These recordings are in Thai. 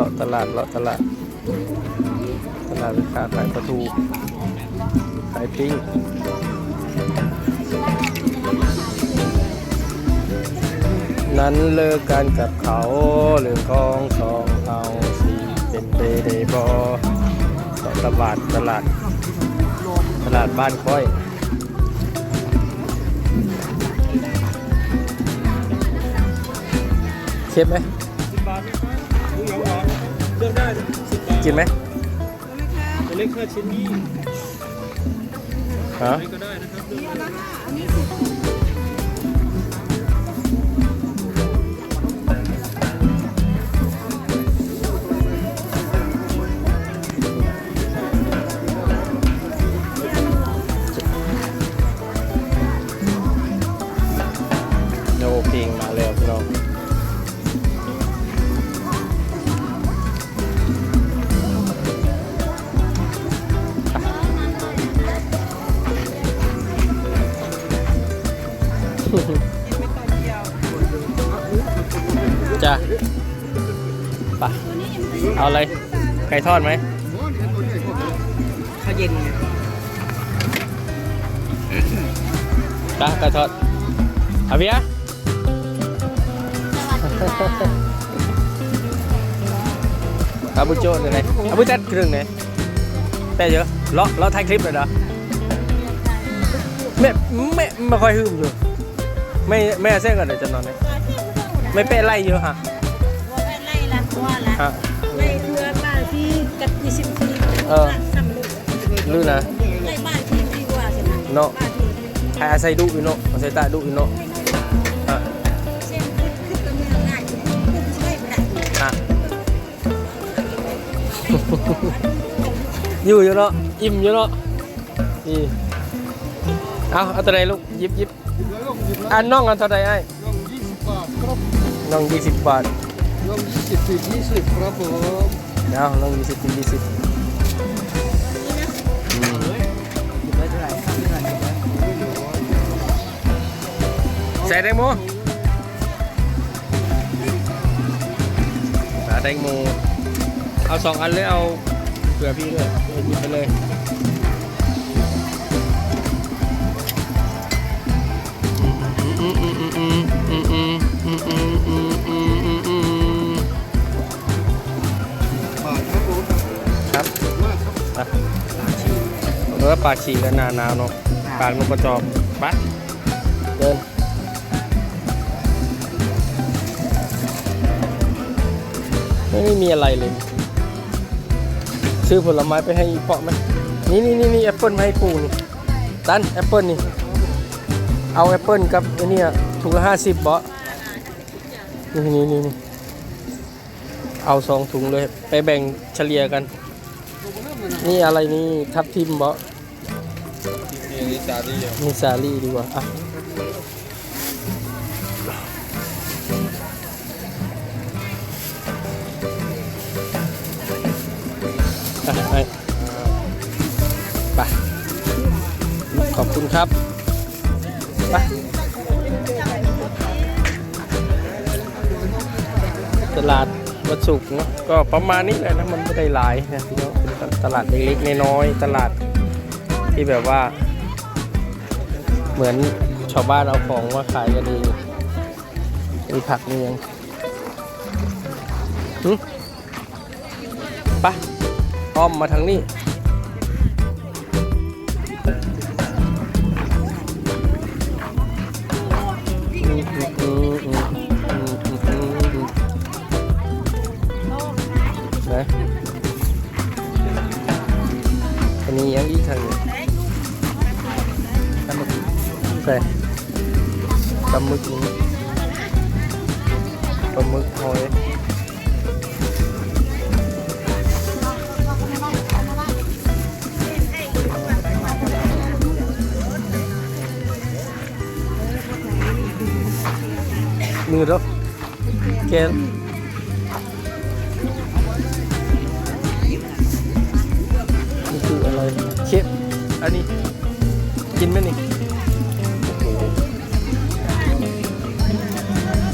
เลาะตลาดเลาะตลาด ตลาดเป็นค้าขายปลาทูขายปิ้งนั้นเลิกกันกับเขาเรื่องของสองเอาสีเป็นเดเดบอตลาดตลาด ตลาดบ้านค่อยเค็มไหม กินไหมตัวเล็กห้าชิ้นยี่ฮะอะไรก็ได้นะครับเลือกไอาอะไร ไก่ทอดไหมข้าวเย็นไงจ้ะไก่ทอดเอาเบียร์อาบุโจ้เนี่ยไหนอาบุจัดครึ่งเนี่ยแต่เยอะเลาะเลาะถ่ายคลิปเลยเหรอแม่แม่ไม่ค่อยหืมอยู่ไม่แม่เส้นกันเดี๋ยวจะนอนเนี่ยไม่เป๊ะไล่เยอะฮะว่าไล่ละว่าละฮะไล่เเออสำลุกลื่นนะไล่บ้านที่ดีกว่าสินะเนาะบ้านที่ใครอาศัยดุอยู่เนาะอาศัยตาดุอยู่เนาะอะเส้นขึ้นขึ้นกับเมืองง่ายขึ้นใช่ไหมอะอยู่อยู่เนาะอิ่มอยู่เนาะนี่เอาเอาตัวไหนลูกหยิบหยิบอันน้องอันเท่าไหรไอ้ย่องยี่สิบบาทครับน้องยี่สิบบาทย่องยี่สิบถึงยี่สิบครับผมเดี๋ยวน้องยี่สิบถึงยี่สิบ แตงโมสาแตงโม เอาสองอันเลยเอาเผื่อพี่ด้วยหยิบไปเลยครับเออปลาชีและนานาเนาะปลาลูกกระจอกปะ ไม่มีอะไรเลย ซื้อผลไม้ไปให้เพาะไหมนี่นี่นี่นี่แอปเปิลมาให้ปู่นี่ตันแอปเปิลนี่ เอาแอปเปิลกับไอ้นี่ถุงละห้าสิบเบาะนี่นี่นี่นี่เอาสองถุงเลย ไปแบ่งเฉลี่ยกัน นี่อะไรนี่ทับทิมเบาะนี่นี่จาดีอะนี่สาลี่ดีกว่าอะ ไปไปขอบคุณครับไปตลาดวัดสุกเนอะก็ประมาณนี้แหละนะมันไม่ได้หลายนะพี่น้องเป็นตลาดเล็กๆน้อยๆตลาดที่แบบว่า เหมือนชาวบ้านเอาของมาขายกันเองมีผักมีหยังหึไปะ อ้อมมาทางนี้ นะอันนี้ยังอีกทางหนึงปลาหมึกใช่ปลาหมึกนี่ปลาหมึกหอย มือรบแกนนี่คืออะไรเชฟอันนี้ กินไหมนี่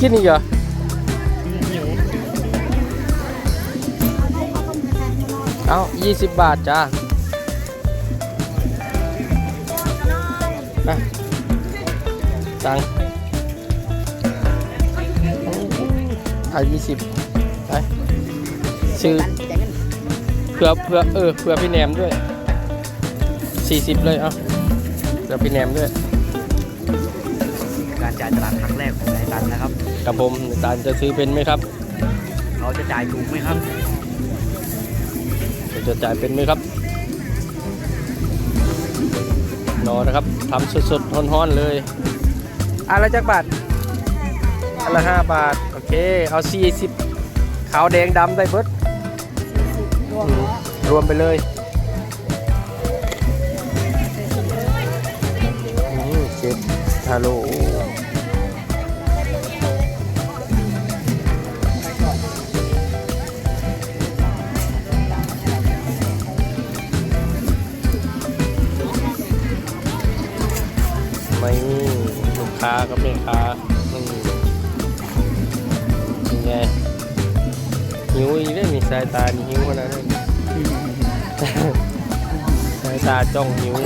กินอีกเหรอเอายี่สิบบาทจ้าไปตัง เอายี่สิบไปซื้อเพื่อเพื่อเออเพื่อพี่แหนมด้วยสี่สิบเลยเอาเพื่อพี่แหนมด้วย การจ่ายตลาดครั้งแรกของนายตันนะครับกับผมตาลจะซื้อเป็นไหมครับ เขาจะจ่ายถูกไหมครับจะจ่ายเป็นไหมครับรอนะครับทำสดๆร้อนๆเลยอะไรจักบาท อันละห้าบาท โอเค เอาสี่สิบขาวแดงดำได้เบิดอืมรวมไปเลยอืมเจ็ดฮัลโหลไม่ลูกค้าก็ไม่ค้าอืมยัง ไงหิวอีกได้มีสายตานี่หิวขนาดนั้นสายตาจ้องหิว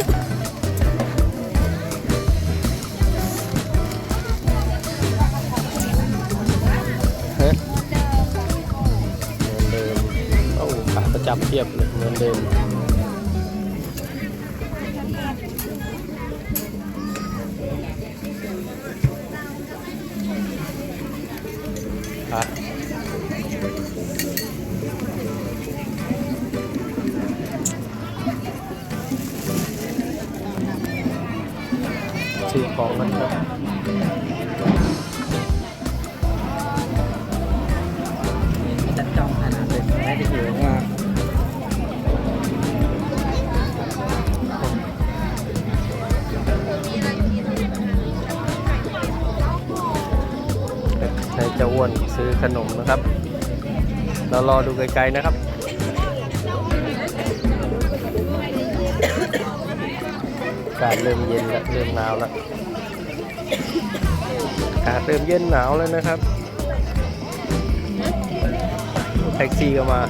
ฮะเหมือนเดิมโอ้ขาประจำเทียบเลยเหมือนเดิม อะซื้อของมันครับ ซื้อขนมนะครับ เรารอดูไกลๆนะครับ กาศเริ่มเย็นแล้วเริ่มหนาวแล้วอากาศเริ่มเย็นหนาวแล้วนะครับ แท็กซี่ก็มา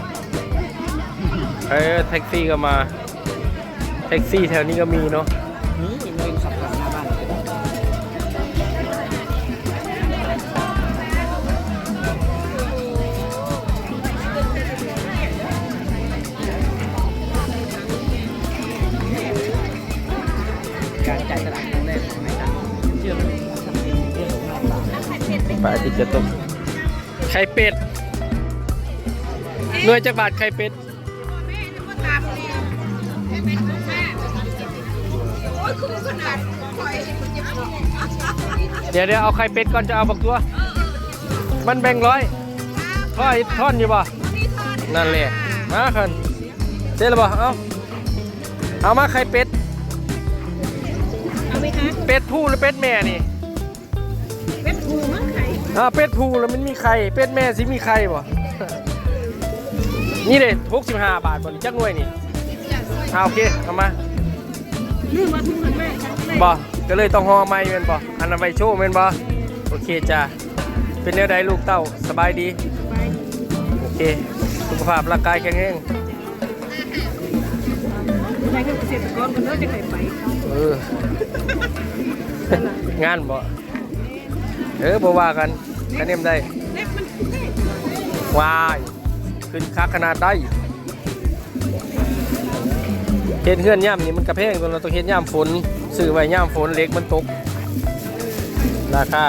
เออแท็กซี่ก็มา แท็กซี่แถวนี้ก็มีเนาะ ข่เป็ดหน่วยจักบาทไข่เป็ดเดี๋ยวเดี๋ยวเอาไข่เป็ดก่อนจะเอาบักตัว มันแบ่งร้อยท่อยท่อนอยู่ป่ะนั่นแหละมาคันเสร็จแล้วป่ะเอาเอามาไข่เป็ดเอาไหมคะเป็ดผู้หรือเป็ดแม่นี่ เป็ดผูมั้งไข่ อ่าเป็ดผู้แล้วมันมีไข่เป็ดแม่สิมีไข่ป่ะนี่เลยทุกสิบห้าบาทบนจักหน่วยนี่เอาโอเคเอามาลืมมาทุ่งกันแม่บอก็เลยต้องห่อไม้แม่นบออันนั้นไปโชว์แม่นบอโอเคจ้าเป็นแนวใดลูกเต้าสบายดีโอเคสุขภาพร่างกายแข็งแรงยายคือเกษตรกรคนเด้อจะไข่ไปเอองานบ่ เออบ่ว่ากันกันเนมได้วายขึ้นคักขนาดได้เฮ็ดเฮือนย่ำนี่มันกระเพงตัวเราต้องเฮ็ดย่ำฝนซื้อไว้ย่ำฝนเล็กมันตก ราคา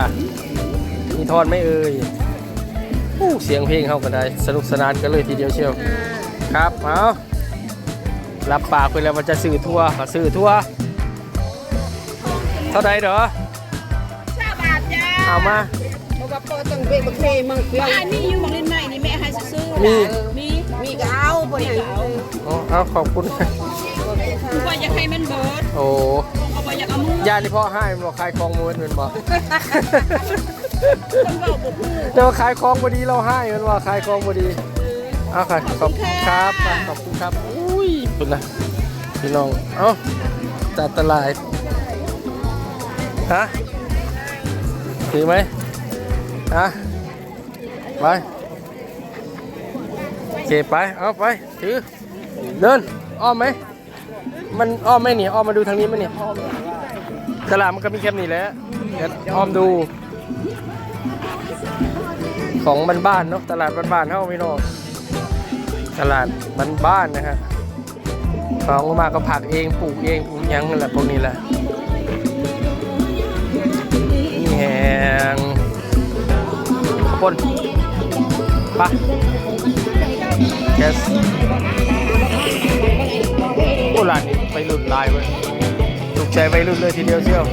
มีทอนไม่เอ่ยอู้เสียงเพลงเข้ากันได้ สนุกสนานกันเลยทีเดียวเชียวครับเอารับปากไปแล้วว่าจะซื้อทั่วก็ซื้อทั่วเท่าใดเด้อ เอามาบอกว่าเปิดตั้งเบะบักเคมั่งเปล่าอันนี้อยู่ของเล่นใหม่นี่แม่ให้ซื้อมีมีมีก็เอาบ่ได้เอาอ๋อเอาขอบคุณคือว่าอยากให้มันเบิดโอ้เอาบ่อยากเอามือยานี่พ่อให้มันบอกขายของมือมันบอกคนเว้าบ่พูดแต่ว่าขายของบดีเราให้มันว่าขายของบดีเอาค่ะขอบคุณครับขอบคุณครับอุ้ยคุณนะพี่น้องเอ้าจัดตลาดฮะ ถือไหมฮะไปโอเคไป เอาไป ถือ เดิน อ้อมไหม มันอ้อมไหมนี่อ้อมมาดูทางนี้ไหมนี่ตลาดมันก็มีแค่นี้แหละเดี๋ยวอ้อมดู ของบ้านๆเนาะ ตลาดบ้านๆเท่าไม่นอกตลาดบ้านๆนะฮะของมาก็ผักเอง ปลูกเอง ปลูกยังนั่นแหละพวกนี้แหละ คน ไปะแกสโอ้ร้านนี้ไปรุ่นลายเว้ยถูกใจไปรุ่นเลยทีเดียวเชียว